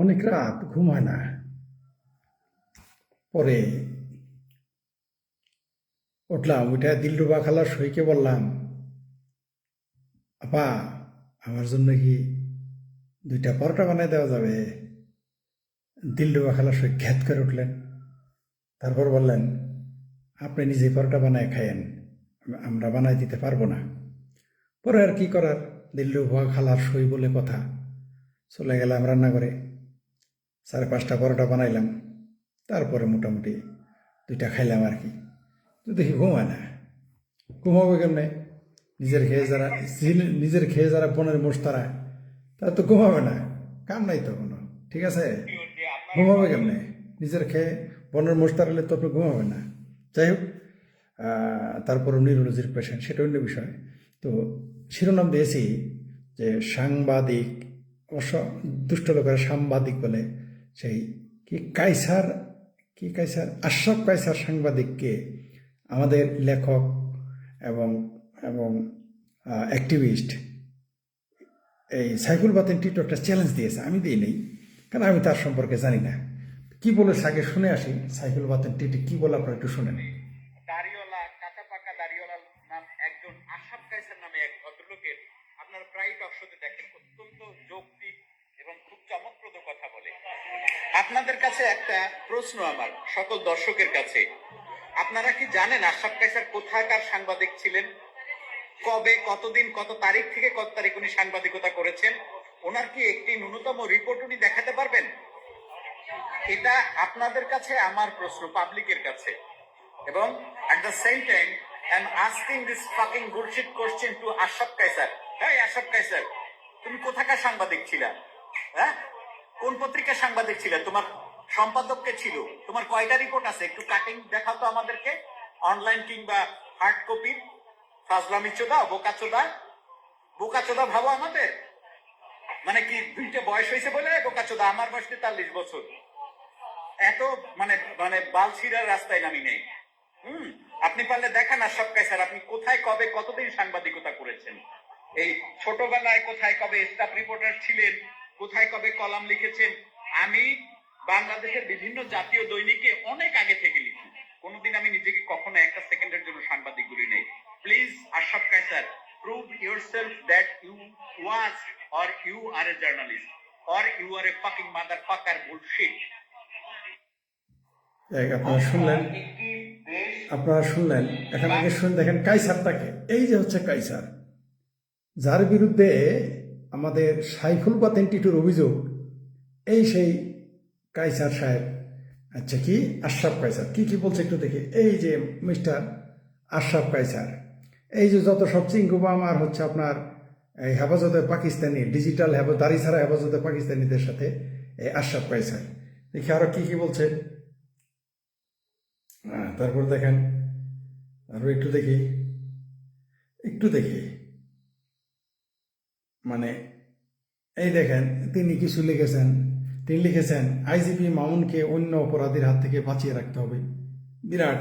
অনেক রাত ঘুম হয় না। পরে উঠলাম, উঠে দিলরুবা খালার সইকে বললাম, আপা, আমার জন্য কি দুইটা পরোটা বানাই দেওয়া যাবে? দিলরুবা খালা সই খ্যাত করে উঠলেন। তারপর বললেন, আপনি নিজে পরোটা বানায় খায়েন, আমরা বানাই দিতে পারব না। পরে আর কি করার দিলরুবা খালার সই বলে কথা, চলে গেলাম রান্না করে সাড়ে পাঁচটা পরোটা বানাইলাম, তারপরে মোটামুটি দুইটা খাইলাম আর কি। তো দেখি ঘুমায় না। ঘুমাবে কেমনে? নিজের খেয়ে যারা নিজের খেয়ে যারা বনের মোষ তারা তারা তো ঘুমাবে না। কাম নাই তো কোনো। ঠিক আছে? ঘুমাবে কেমনে? নিজের খেয়ে বনের মোষ তাড়ালে তো আপনি ঘুমাবে না। যাই হোক তারপর নিউরোলজির পেশেন্ট সেটা অন্য বিষয়। তো শিরোনাম দিয়েছি যে সাংবাদিক অবশ্য দুষ্ট লোকেরা সাংবাদিক বলে সেই কি কাইসার কি কাইসার আশরাফ কাইসার সাংবাদিককে আমাদের লেখক এবং এবং অ্যাক্টিভিস্ট এই সাইফুল বাতিন টিটো একটা চ্যালেঞ্জ দিয়েছে। আমি দিই নেই, কারণ আমি তার সম্পর্কে জানি না। কি বলেছে আগে শুনে আসি, সাইফুল বাতিন টিটি কি বলে আপনারা একটু শুনে নেই কাঁচা পাকা নাম একজন নামে এক ভদ্রলোকের। আপনার প্রায় টকশোতে দেখেন, অত্যন্ত যৌক্তিক এবং খুব চমকপ্রদ কথা বলে। আপনাদের কাছে একটা প্রশ্ন আমার, সকল দর্শকের কাছে। আপনারা কি জানেন আশাফ কাইসার কোথাকার সাংবাদিক ছিলেন? কবে, কতদিন, কত তারিখ থেকে কত তারিখ উনি সাংবাদিকতা করেছেন? ওনার কি একটি ন্যূনতম রিপোর্ট উনি দেখাতে পারবেন? এটা আপনাদের কাছে, আমার প্রশ্ন, পাবলিকের কাছে। এবং at the same time, I'm asking this fucking bullshit question to Ashraf Kaisar হ্যাঁ আশরাফ কাইসার তুমি কোথাকার সাংবাদিক ছিলা? হ্যাঁ? কোন পত্রিকার সাংবাদিক ছিলে? তোমার সম্পাদককে ছিল? তোমার কয়টা রিপোর্ট আছে? একটু কাটিং দেখাও তো আমাদেরকে। অনলাইন কিংবা হার্ড কপি ফাজলামি চোদা, বোকা চোদা? বোকা চোদা ভাবো আমাদের? মানে কি দুইটা বয়স হয়েছে বলে বোকা চোদা? আমার বয়স তেতাল্লিশ বছর। এত মানে মানে বালছিরার রাস্তায় নামি নেই। হুম? আপনি পারলে দেখা দেখান আশরাফ কাইসার আপনি কোথায় কবে কতদিন সাংবাদিকতা করেছেন? এই ছোটবেলায় কোথায় কবে স্টাফ রিপোর্টার ছিলেন? কোথায় কবে কলাম লিখেছেন? আমি বাংলাদেশের বিভিন্ন জাতীয় দৈনিকে অনেক আগে থেকে লিখি। কোনোদিন আমি নিজেকে কখনো একটা সেকেন্ডের জন্য সাংবাদিক বলি নাই। Please Ashraf prove yourself that you was or you are a journalist or you are a fucking motherfucker bullshit আপনারা শুনলেন? আপনারা শুনলেন? এখন আগে শুনে দেখেন, কাইসারটাকে। এই যে হচ্ছে কাইসার, যার বিরুদ্ধে আমাদের সাইফুল বাতেন টিটুর অভিযোগ, এই সেই কাইসার সাহেব। আচ্ছা কি? আশরাফ কাইসার কি কি বলছে একটু দেখি। এই যে মিস্টার আশরাফ কাইসার এই যে যত সব চিঙ্গুবাম আর হচ্ছে আপনার এই হেফাজতে পাকিস্তানি, ডিজিটাল হেফ, দাড়ি ছাড়া হেফাজতে পাকিস্তানিদের সাথে এই আশরাফ কাইসার দেখি আরও কি কি বলছে। তারপর দেখেন, আরও একটু দেখি। একটু দেখি। মানে এই দেখেন, তিনি কিছু লিখেছেন। তিনি লিখেছেন, আইজিপি মামুনকে অন্য অপরাধীর হাত থেকে বাঁচিয়ে রাখতে হবে। বিরাট।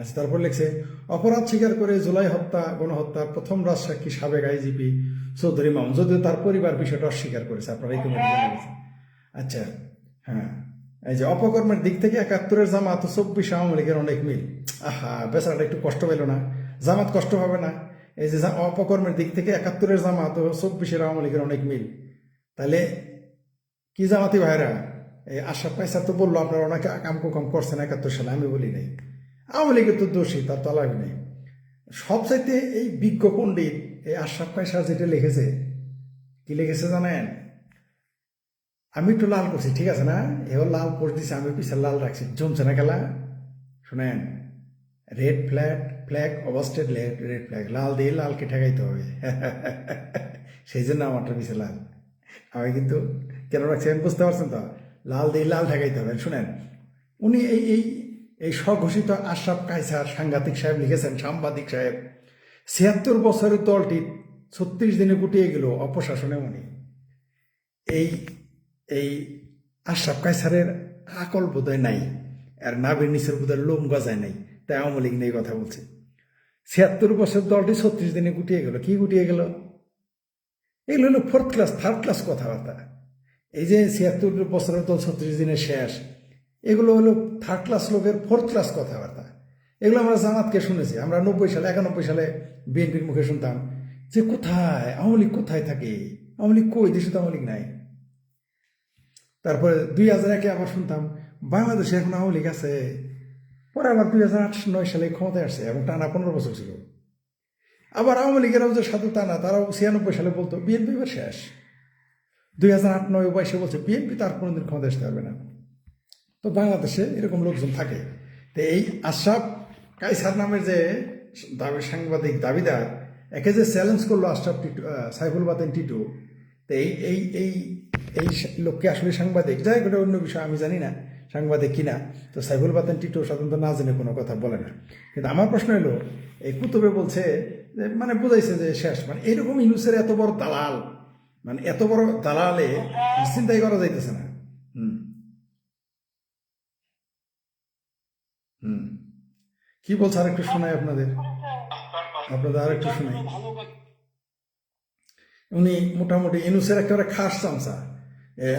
আচ্ছা তারপর লিখছে, অপরাধ স্বীকার করে জুলাই হত্যা গণহত্যার প্রথম রাজসাক্ষী সাবেক আইজিপি চৌধুরী মামুন। যদিও তার পরিবার বিষয়টা অস্বীকার করেছে, আপনারা ইতিমধ্যে জেনে গেছেন। আচ্ছা হ্যাঁ এই যে অপকর্মের দিক থেকে একাত্তরের জামাত চব্বিশ আওয়ামী লীগের অনেক মিল। আহা, বেচারাটা একটু কষ্ট পেল না। জামাত কষ্ট হবে না। এই যে অপকর্মের দিক থেকে একাত্তরের জামাত ও চব্বিশের আওয়ামী লীগের অনেক মিল। তাহলে কি জামাতি ভাইরা এই আশা পয়সা তো বলল, আপনারা কামকু কম করছেন একাত্তর সালে, আমি বলি নাই। আওয়ামী লীগের তো দোষী, তার তো আলাদা নেই। সবচাইতে এই বিজ্ঞ পণ্ডিত, এই আশরাফ পয়সা যেটা লিখেছে, কি লিখেছে জানেন? আমি একটু লাল করছি, ঠিক আছে না? এবার লাল করে দিছে, আমি পিছনে লাল রাখছি। জমছে না খেলা? শুনেন red flag flag obstructed red flag লাল দিয়ে লালকে ঠেকাইতে হবে। সেই জন্য আমারটা পিছে লাল। আমি কিন্তু কেন রাখছি আমি বুঝতে পারছেন তো? লাল দিয়ে লাল ঠেকাইতে হবে। শুনেন, উনি এই এই এই স্বঘোষিত আশরাফ কাইসার সাংঘাতিক সাহেব লিখেছেন, সাংবাদিক সাহেব। ছিয়াত্তর বছরের দলটি ছত্রিশ দিনে গুটিয়ে গেল অপশাসনে উনি। এই এই আশরাফ কাইসারের আকল বোধহয় নাই। আর নাবির নিচের বোধহয় লোম গজায় নাই। তাই আওয়ামী লীগ নিয়ে কথা বলছে। ছিয়াত্তর বছর দলটি ছত্রিশ দিনে গুটিয়ে গেল। কি গুটিয়ে গেল? এগুলো হলো ফোর্থ ক্লাস থার্ড ক্লাস কথাবার্তা। এই যে ছিয়াত্তর বছরের দল ছত্রিশ দিনের শেষ, এগুলো হলো থার্ড ক্লাস লোকের ফোর্থ ক্লাস কথাবার্তা। এগুলো আমরা জামাতকে শুনেছি, আমরা নব্বই সালে, একানব্বই সালে বিএনপির মুখে শুনতাম যে কোথায়, আওয়ামী লীগ কোথায় থাকে? আওয়ামী লীগ কই? দেশে তো আওয়ামী লীগ নাই। তারপরে দুই হাজার একে আবার শুনতাম, বাংলাদেশে এখন আওয়ামী লীগ আছে। পরে আবার দুই হাজার আট, নয় সালে ক্ষমতায় আসছে এবং টানা পনেরো বছর ছিল। আবার আওয়ামী লীগেরাও যে সাধু টানা তারাও ছিয়ানব্বই সালে বলতো, বিএনপি এবার শেষ। দুই হাজার আট, নয় বাইশে বলছে, বিএনপি তার কোনোদিন ক্ষমতায় আসতে পারবে না। তো বাংলাদেশে এরকম লোকজন থাকে। তো এই আশরাফ কাইসার নামের যে দাবি সাংবাদিক দাবিদার, একে যে চ্যালেঞ্জ করল আশরাফ টিটু সাইফুল বাতেন টিটু, তো এই এই এই এই লোককে আসলে সাংবাদিক, যাই এটা অন্য বিষয়, আমি জানি না। সাংবাদিক কিনা, তো সাইফুল বাতেন টিটু সাধারণত না জেনে কোনো কথা বলে না। কিন্তু আমার প্রশ্ন হলো, এই কুতুবে বলছে যে মানে বুঝাইছে যে শেষ মানে এরকম ইনুসের এত বড় দালাল মানে এত বড় দালালে চিন্তাই করা যাইতেছে না। হুম। হুম। কি বলছে আরেকটু শোনাই আপনাদের? আপনাদের আরেকটু শোনাই। উনি মোটামুটি ইনুসের একটা খাস চামচা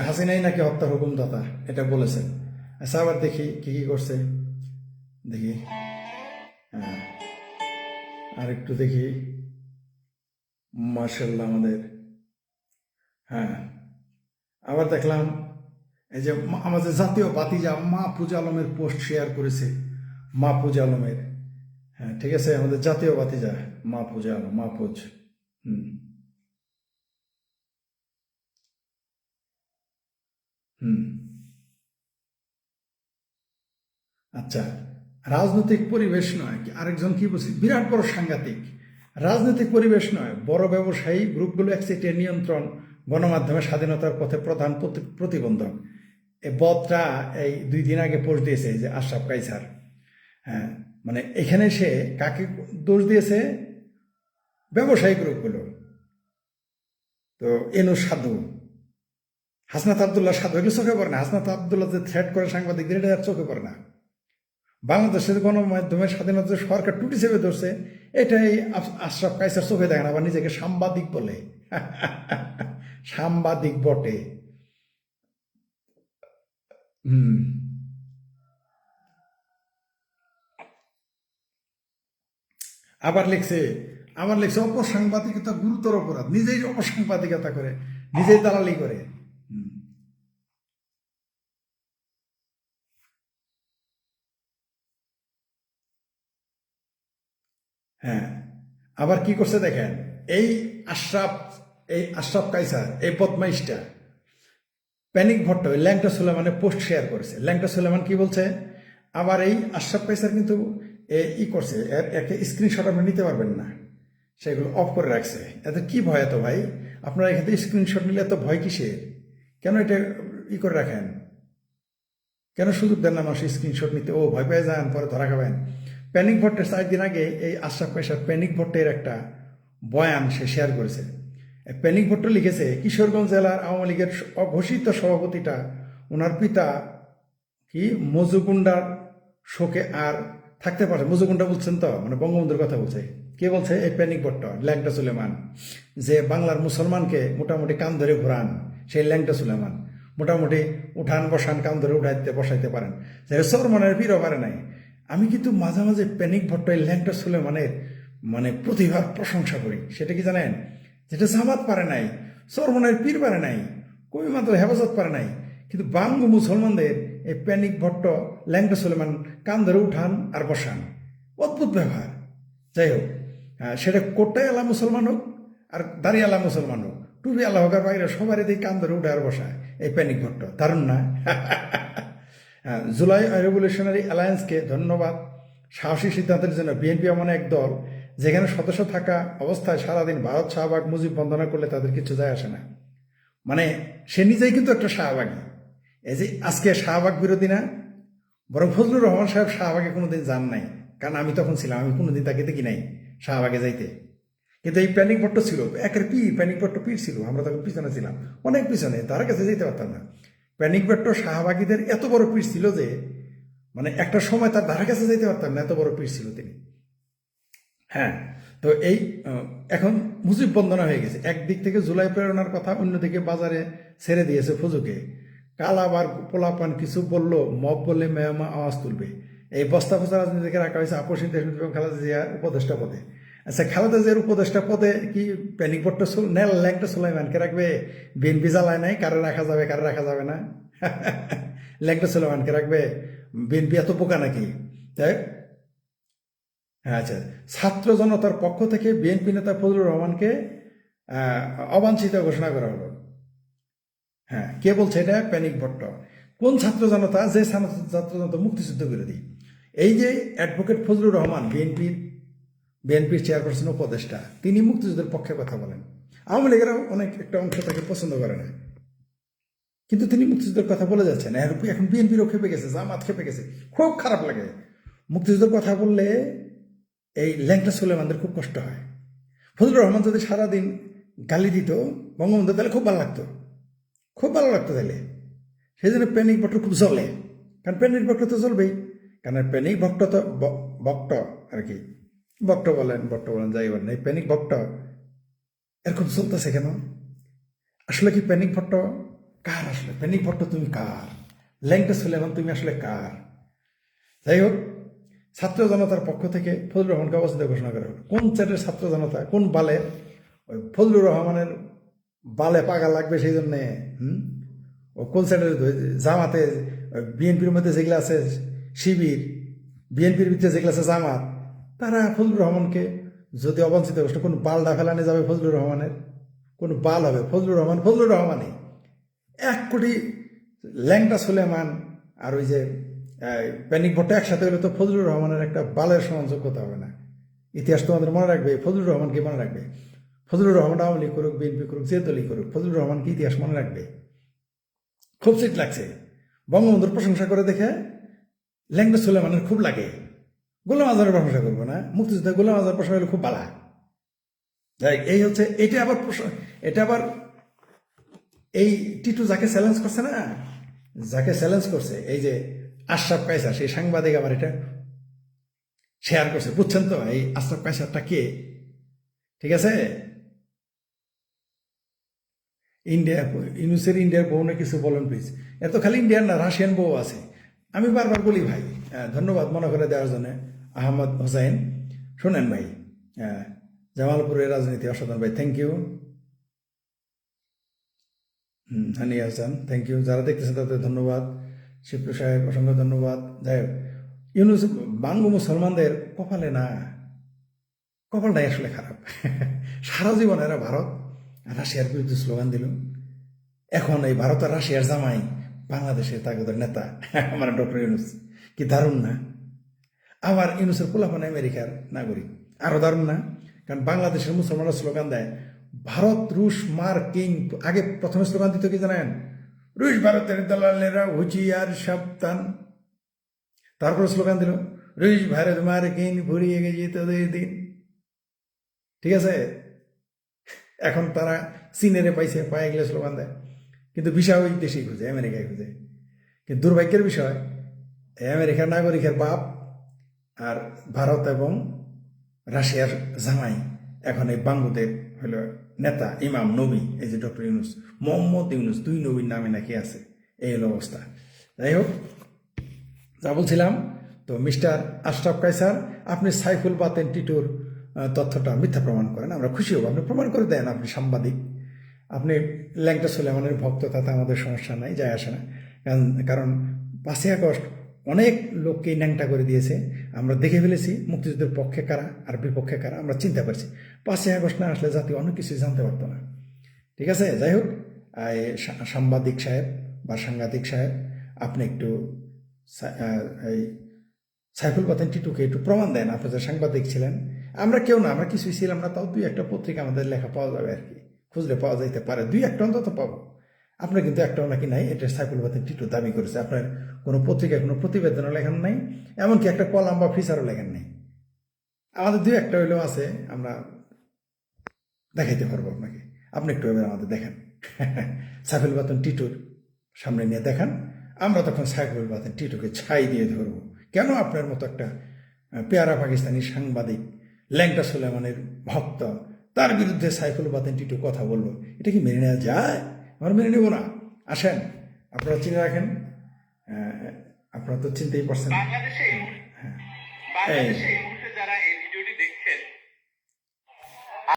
হাসিনাই নাকি হত্যার হুকুমদাতা, এটা বলেছেন। আচ্ছা আবার দেখি কি কি করছে। দেখি। হ্যাঁ। আর একটু দেখি। মার্শাল্লাহ আমাদের। হ্যাঁ। আবার দেখলাম, এই যে আমাদের জাতীয় বাতিজা মা পূজা আলমের পোস্ট শেয়ার করেছে। মা পূজা আলমের। হ্যাঁ ঠিক আছে, আমাদের জাতীয় বাতিজা মা পূজা আলম, মা পুজ। হুম। হুম। আচ্ছা রাজনৈতিক পরিবেশ নয় আরেকজন কি বলছি? বিরাট বড় সাংঘাতিক। রাজনৈতিক পরিবেশ নয়, বড় ব্যবসায়ী গ্রুপগুলো একচেটিয়া নিয়ন্ত্রণ গণমাধ্যমের স্বাধীনতার পথে প্রধান প্রতি- প্রতিবন্ধক। এ বদটা এই দুই দিন আগে পোস্ট দিয়েছে যে আশরাফ কাইসার। হ্যাঁ মানে এখানে সে কাকে দোষ দিয়েছে? ব্যবসায়ী গ্রুপগুলো। তো এনু সাধু। হাসনাত আবদুল্লাহ সাধু, এগুলো চোখে পড়ে না? হাসনাত আবদুল্লাহ যে থ্রেট করে সাংবাদিকদের, এটা চোখে পড়ে না। বাংলাদেশের গণমাধ্যমের স্বাধীনতা সরকার টুটি চেপে ধরছে, এটাই আশ- আশরাফ কাইসার চোখে দেখে না আবার নিজেকে সাংবাদিক বলে। সাংবাদিক বটে। হুম। আবার লিখছে আবার লিখছে, অপসাংবাদিকতা গুরুতর অপরাধ। নিজেই অপসাংবাদিকতা করে, নিজেই দালালি করে হুম। হ্যাঁ আবার কি করছে দেখেন? এই আশরাফ এই আশরাফ কাইসার, এই বদমাইশটা প্যানিক ভট্ট ল্যাংটা সুলেমানের পোস্ট শেয়ার করেছে। ল্যাংটা সুলেমান কি বলছে? আবার এই আশরাফ কাইসার কিন্তু ই করছে, এর, একে স্ক্রিনশট আপনি নিতে পারবেন না। সেগুলো অফ করে রাখছে। এতে কি ভয় এত ভাই? আপনারা এখান স্ক্রিনশট নিলে এত ভয় কিসের? কেন এটা ই করে রাখেন? কেন সুযোগ দেন না মানুষ স্ক্রিনশট নিতে? ও, ভয় পেয়ে যান, পরে ধরা খাবেন। প্যানিক ভট্টের চার দিন আগে এই আশরাফ কাইসার প্যানিক ভট্টের একটা বয়ান সে শেয়ার করেছে। প্যানিক ভট্ট লিখেছে, কিশোরগঞ্জ জেলার আওয়ামী লীগের অঘোষিত সভাপতিটা ওনার পিতা কি? মজুগুন্ডার শোকে আর থাকতে পারে মজুগুন্ডা বলছেন তো মানে বঙ্গবন্ধুর কথা বলছে। কে বলছে? এই প্যানিক ভট্ট ল্যাংটা সুলেমান। যে বাংলার মুসলমানকে মোটামুটি কান ধরে ঘোরান, সেই ল্যাংটা সুলেমান। মোটামুটি উঠান বসান কান ধরে উঠাইতে বসাইতে পারেন যে সরমানের পীরও পারে নাই। আমি কিন্তু মাঝে মাঝে প্যানিক ভট্ট ল্যাংটা সুলেমানের মানে প্রতিভার প্রশংসা করি। সেটা কি জানেন? যেটা জামাত পারে নাই, সরমনের পীর পারে নাই কবি মাত্র হেফাজত পারে নাই, কিন্তু বাঙ্গু মুসলমানদের এই প্যানিক ভট্ট ল্যাংটা সুলেমান কান ধরে উঠান আর বসান। অদ্ভুত ব্যবহার। যাই হোক সেটা কোটাই আলা মুসলমান হোক আর দাঁড়িয়ে আলা মুসলমান হোক আল্লাহ হোক আর বাইরে সবারই দিয়ে কান ধরে উঠে আর বসায় এই প্যানিক ভট্ট। দারুণ না? হ্যাঁ, জুলাই রেভলিউশনারি অ্যালায়েন্সকে ধন্যবাদ। সাহসী সিদ্ধান্তের জন্য বিএনপি এমন এক দল যেখানে সদস্য থাকা অবস্থায় সারাদিন ভারত শাহবাগ মুজিব বন্দনা করলে তাদের কিছু যায় আসে না। মানে সে নিজেই কিন্তু একটা শাহবাগী। এই যে আজকে শাহবাগ বিরোধী না বরং ফজলুর রহমান সাহেব শাহবাগে কোনোদিন যান নাই। কারণ আমি তখন ছিলাম আমি কোনোদিন তাকে দেখি নাই শাহবাগে যাইতে। কিন্তু এই প্যানিক ভট্ট ছিল একের পি প্যানিক ভট্ট পীর ছিল আমরা তখন পিছনে ছিলাম। অনেক পিছনে তার কাছে যেতে পারতাম না। প্যানিক ভট্ট শাহবাগীদের এত বড় পীর ছিল যে মানে একটা সময় তার ধারে কাছে যেতে পারতাম না, এত বড় পীর ছিল তিনি। হ্যাঁ তো এই এখন মুজিব বন্দনা হয়ে গেছে। একদিক থেকে জুলাই প্রেরণার কথা অন্যদিকে বাজারে ছেড়ে দিয়েছে ফুজুকে। কাল আবার পোলাপান কিছু বলল, মব বললে মেয়ামা আওয়াজ তুলবে। এই বস্তা ফস্তা রাজনীতিকে রাখা হয়েছে আপসীন দেশ এবং উপদেষ্টা পদে। আচ্ছা খালেদা জিয়ার উপদেষ্টা পদে কি প্যানিক বট্ট নেল ল্যাংটা সুলাইমানকে রাখবে? বিএনপি জ্বালায় নাই, কারে রাখা যাবে, কারে রাখা যাবে না? ল্যাংটা সুলাইমানকে রাখবে? বিএনপি এত পোকা নাকি? তাই? আচ্ছা ছাত্র জনতার পক্ষ থেকে বিএনপি নেতা ফজলুর রহমানকে অবাঞ্ছিত ঘোষণা করা হলো। হ্যাঁ কে বলছে এটা? প্যানিক ভট্ট কোন ছাত্র জনতা? যে ছাত্র ছাত্র জনতা মুক্তিযুদ্ধ বিরোধী। এই যে অ্যাডভোকেট ফজলুর রহমান বিএনপির বিএনপির চেয়ারপারসন উপদেষ্টা। তিনি মুক্তিযুদ্ধের পক্ষে কথা বলেন। আওয়ামী লীগেরাও অনেক একটা অংশ তাকে পছন্দ করে না। কিন্তু তিনি মুক্তিযুদ্ধের কথা বলে যাচ্ছেন। এখন বিএনপিরও খেপে গেছে, জামাত খেপে গেছে। খুব খারাপ লাগে। মুক্তিযুদ্ধের কথা বললে এই ল্যাংটা সুলেমানদের খুব কষ্ট হয়। ফজলুর রহমান যদি সারাদিন গালি দিত বঙ্গবন্ধু তাহলে খুব ভালো লাগতো। খুব ভালো লাগতো তাহলে। সেই জন্য প্যানিক ভক্ত খুব জ্বলে কারণ প্যানিক ভক্ত তো জ্বলবেই। কারণ প্যানিক ভক্ত তো ভক্ত আর কি। ভক্ত বলেন ভক্ত বলেন, যাই বলেন, এই প্যানিক ভক্ত এরকম চলতেছে কেন? আসলে কি প্যানিক ভট্ট কার আসলে? প্যানিক ভট্ট তুমি কার? ল্যাংটা সুলেমান তুমি আসলে কার? যাই হোক, ছাত্র জনতার পক্ষ থেকে ফজলুর রহমানকে অবস্থিত ঘোষণা করা হলো। কোন চ্যাটের ছাত্র জনতা, কোন বালে? ওই ফজলুর রহমানের বালে পাগা লাগবে সেই জন্যে, হুম? ও কোন চ্যাটের জামাতে বিএনপির মধ্যে যেগুলো আছে, শিবির, বিএনপির ভিতরে যেগুলো আছে জামাত তারা ফজলুর রহমানকে যদি অবাঞ্ছিত ঘোষণা কোন বালডা ফেলানে যাবে ফজলুর রহমানের? কোন বাল হবে? ফজলুর রহমান, ফজলুর রহমানই। এক কোটি ল্যাংটা সুলেমান আর ওই যে প্যানিক ভট্ট একসাথে হলে তো ফজলুর রহমানের একটা বালের সমান যোগ্যতা হবে না। ইতিহাস তোমাদের মনে রাখবে, ফজলুর রহমানকে মনে রাখবে? ফজলুর রহমান আওয়ামী লীগ করুক, বিএনপি করুক, যে দলই করুক, ফজলুর রহমানকে ইতিহাস মনে রাখবে? খুব সিট লাগছে। বঙ্গবন্ধুর প্রশংসা করে দেখে ল্যাংটা সুলেমানের খুব লাগে। গোলাম আজহারের প্রশংসা করব না? মুক্তিযুদ্ধে গোলাম আজহার প্রশংসা হলে খুব বালা। এই হচ্ছে, এটা আবার এটা আবার এই টিটু যাকে চ্যালেঞ্জ করছে না, যাকে চ্যালেঞ্জ করছে, এই যে আশরাফ কায়সার, সেই সাংবাদিক আবার এটা শেয়ার করছে, বুঝছেন তো? এই আশরাফ কায়সারটা কে? ঠিক আছে? ইন্ডিয়া, ইউনুসের ইন্ডিয়ার বউ না কিছু বলেন প্লিজ এত খালি ইন্ডিয়ার না, রাশিয়ান বউ আছে। আমি বারবার বলি ভাই ধন্যবাদ মনে করে দেওয়ার জন্য। আহমদ হোসাইন শোনেন ভাই জামালপুরের রাজনীতি অসাধারণ ভাই thank you hmm, Hasan thank you যারা দেখতেছেন তাদের ধন্যবাদ। শিবলু সাহেব অসংখ্য ধন্যবাদ। যাই হোক ইউনুস বাঙ্গু মুসলমানদের কপালে না কপালটাই আসলে খারাপ। সারা জীবন এরা ভারত রাশিয়ার বিরুদ্ধে স্লোগান দিল। এখন এই ভারত আর রাশিয়ার জামাই বাংলাদেশের তাগদের নেতা। আমার ডক্টর ইউনুস কি দারুণ না? আবার ইউনুসের পোলাপান আমেরিকার নাগরিক। আরও দারুণ না? কারণ বাংলাদেশের মুসলমানরা স্লোগান দেয়, ভারত, রুশ মার কিং আগে প্রথমে স্লোগান দিত কি জানেন? রুশ, ভারতের দালালেরা হুঁচিয়ার সাবধান। তারপর স্লোগান দিল, রুশ, ভারত মার কিং ভরিয়ে গেছে তোদের দিন। ঠিক আছে? এখন তারা চীনেরে পাইছে, পায়ে গেলে স্লোগান দেয়। কিন্তু ভিসা ওই দেশেই খুঁজে, আমেরিকায় খুঁজে। কিন্তু দুর্ভাগ্যের বিষয়, আমেরিকার নাগরিকের বাপ আর ভারত এবং রাশিয়ার জামাই এখন এই বাঙ্গুদের হলো নেতা, ইমাম, নবী, এই যে ডক্টর ইউনুস, মোহাম্মদ ইউনুস, দুই নবীর নামে নাকি আছে, এই হলো অবস্থা। যাই হোক, যা বলছিলাম, তো মিস্টার আশরাফ কাইসার আপনি সাইফুল বাতেন টিটুর তথ্যটা মিথ্যা প্রমাণ করেন, আমরা খুশি হব। আপনি প্রমাণ করে দেন, আপনি সাংবাদিক। আপনি ল্যাংটা সুলেমানের ভক্ত, তাতে আমাদের সমস্যা নাই, যায় আসে না। কারণ কারণ পাঁচই আগস্ট অনেক লোককেই ন্যাংটা করে দিয়েছে। আমরা দেখে ফেলেছি মুক্তিযুদ্ধের পক্ষে কারা আর বিপক্ষে কারা, আমরা চিন্তা পারছি পাঁচই আগস্ট না আসলে জাতি অনেক কিছুই জানতে পারতো না। ঠিক আছে? যাই হোক সাংবাদিক সাহেব বা সাংবাদিক সাহেব, আপনি একটু এই সাইফুল বাতেন টিটুকে একটু প্রমাণ দেন, আপনি যে সাংবাদিক ছিলেন। আমরা কেউ না, আমরা কিছুই ছিলাম না, তাও দুই একটা পত্রিকা আমাদের লেখা পাওয়া যাবে আর কি। খুঁজলে পাওয়া যাইতে পারে। দুই একটা অন্তত পাবো। আপনার কিন্তু একটাও নাকি নাই, এটা সাইফুল বাতেন টিটু দাবি করেছে। আপনার পত্রিকায় কোনো প্রতিবেদনও লেখান নাই, এমনকি একটা কলাম বা ফিচারও লেখেন নাই। আমাদের দু একটা হইলেও আছে, আমরা দেখাইতে পারব আপনাকে। আপনি একটু এবার আমাদের দেখান। সাইফুল বাতন টিটুর সামনে নিয়ে দেখান। আমরা তখন সাইফুল বাতন টিটুকে ছাই দিয়ে ধরবো। কেন আপনার মতো একটা পেয়ারা পাকিস্তানি সাংবাদিক, ল্যাংটা সুলেমানের ভক্ত, তার বিরুদ্ধে সাইফুল বাতেন টিটু কথা বলব? এটা কি মেনে নেওয়া যায়? আমরা মেনে নেব না। আসেন, আপনারা চিনে রাখেন। আপনারা তো চিনতেই পারছেন বাংলাদেশে বাংলাদেশে